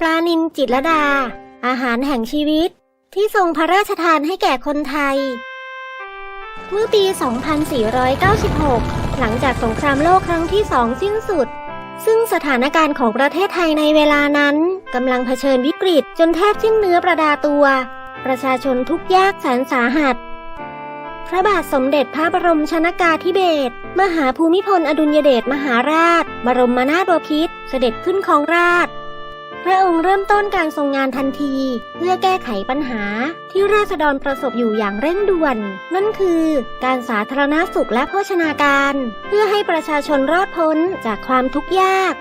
ปลานินจิตรดา อาหารแห่งชีวิต ที่ทรงพระราชทานให้แก่คนไทย เมื่อปี 2496 หลังจากสงครามโลกครั้งที่สองสิ้นสุด ซึ่งสถานการณ์ของประเทศไทยในเวลานั้นกำลังเผชิญวิกฤตจนแทบสิ้นเนื้อประดาตัว ประชาชนทุกยากแสนสาหัส พระบาทสมเด็จพระบรมชนากาธิเบศรมหาภูมิพลอดุลยเดชมหาราช บรมนาถบพิตรเสด็จขึ้นครองราช พระองค์เริ่มต้นการทรงงานทันที เพื่อแก้ไขปัญหาที่ราษฎรประสบอยู่อย่างเร่งด่วน นั่นคือการสาธารณสุขและโภชนาการ เพื่อให้ประชาชนรอดพ้นจากความทุกข์ยาก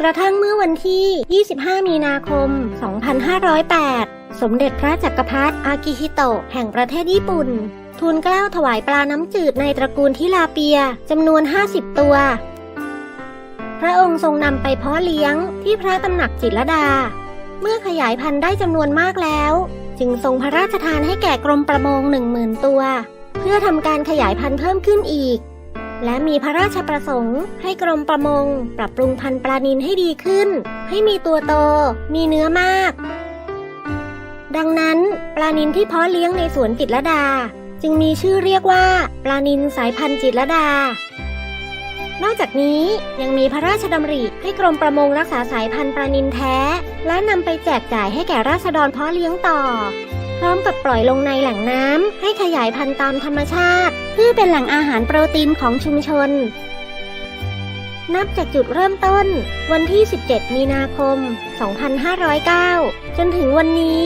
กระทั่งเมื่อวันที่ 25 มีนาคม 2508 สมเด็จพระจักรพรรดิอากิฮิโตะแห่งประเทศญี่ปุ่นทูลเกล้าถวายปลาน้ำจืดในตระกูลทิลาเปียจำนวน 50 ตัว ระองค์ทรงนำไปเพาะเลี้ยงที่พระตำหนักจิตรดา เมื่อขยายพันธุ์ได้จำนวนมากแล้ว จึงทรงพระราชทานให้แก่กรมประมงหนึ่งหมื่นตัว เพื่อทำการขยายพันธุ์เพิ่มขึ้นอีก และมีพระราชประสงค์ให้กรมประมง ปรับปรุงพันธุ์ปลานิลให้ดีขึ้น ให้มีตัวโต มีเนื้อมาก ดังนั้นปลานิลที่เพาะเลี้ยงในสวนจิตรดา จึงมีชื่อเรียกว่าปลานิลสายพันธุ์จิตรดา นอกจากนี้ยังมีพระราชดำริให้กรมประมงรักษาสายพันธุ์ปลานิลแท้ และนำไปแจกจ่ายให้แก่ราษฎรเพาะเลี้ยงต่อ พร้อมกับปล่อยลงในแหล่งน้ำให้ขยายพันธุ์ตามธรรมชาติ เพื่อเป็นแหล่งอาหารโปรตีนของชุมชน นับจากจุดเริ่มต้น วันที่ 17 มีนาคม 2509 จนถึงวันนี้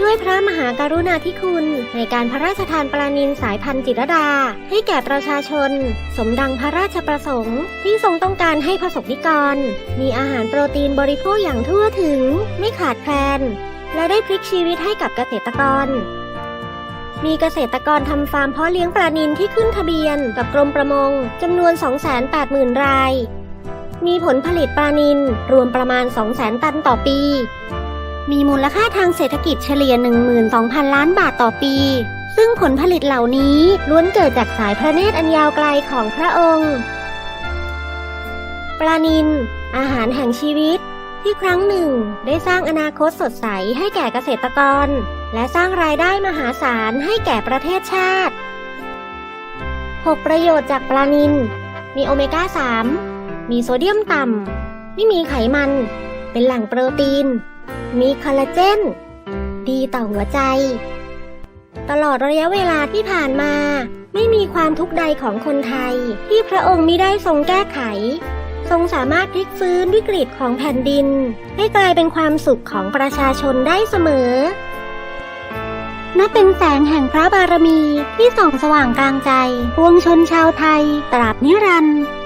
ด้วยพระมหาการุณาธิคุณ ในการพระราชทานปลานิลสายพันธุ์จิรดา ให้แก่ประชาชน สมดังพระราชประสงค์ ที่ทรงต้องการให้ประสบนิกร มีอาหารโปรตีนบริโภคอย่างทั่วถึง ไม่ขาดแคลน และได้พลิกชีวิตให้กับเกษตรกรมีเกษตรกรทำฟาร์มเพาะเลี้ยงปลานิลที่ขึ้นทะเบียนกับกรมประมงจำนวน 280,000 ราย มีผลผลิตปลานิลรวมประมาณ 200,000 ตันต่อปี มีมูลค่าทางเศรษฐกิจเฉลี่ย 12,000 ล้านบาทต่อปี ซึ่งผลผลิตเหล่านี้ล้วนเกิดจากสายพระเนตรอันยาวไกลของพระองค์ ปลานิลอาหารแห่งชีวิต ที่ครั้งหนึ่งได้สร้างอนาคตสดใสให้แก่เกษตรกร และสร้างรายได้มหาศาลให้แก่ประเทศชาติ 6 ประโยชน์จากปลานิลมีโอเมก้า 3 มีโซเดียมต่ำไม่มีไขมัน เป็นแหล่งโปรตีน มีคอลลาเจน ดีต่อหัวใจ ตลอดระยะเวลาที่ผ่านมา ไม่มีความทุกข์ใดของคนไทย ที่พระองค์มิได้ทรงแก้ไข ทรงสามารถพลิกฟื้นวิกฤตของแผ่นดิน ให้กลายเป็นความสุขของประชาชนได้เสมอนับเป็นแสงแห่งพระบารมีที่ส่องสว่างกลางใจ ปวงชนชาวไทย ตราบนิรันดร์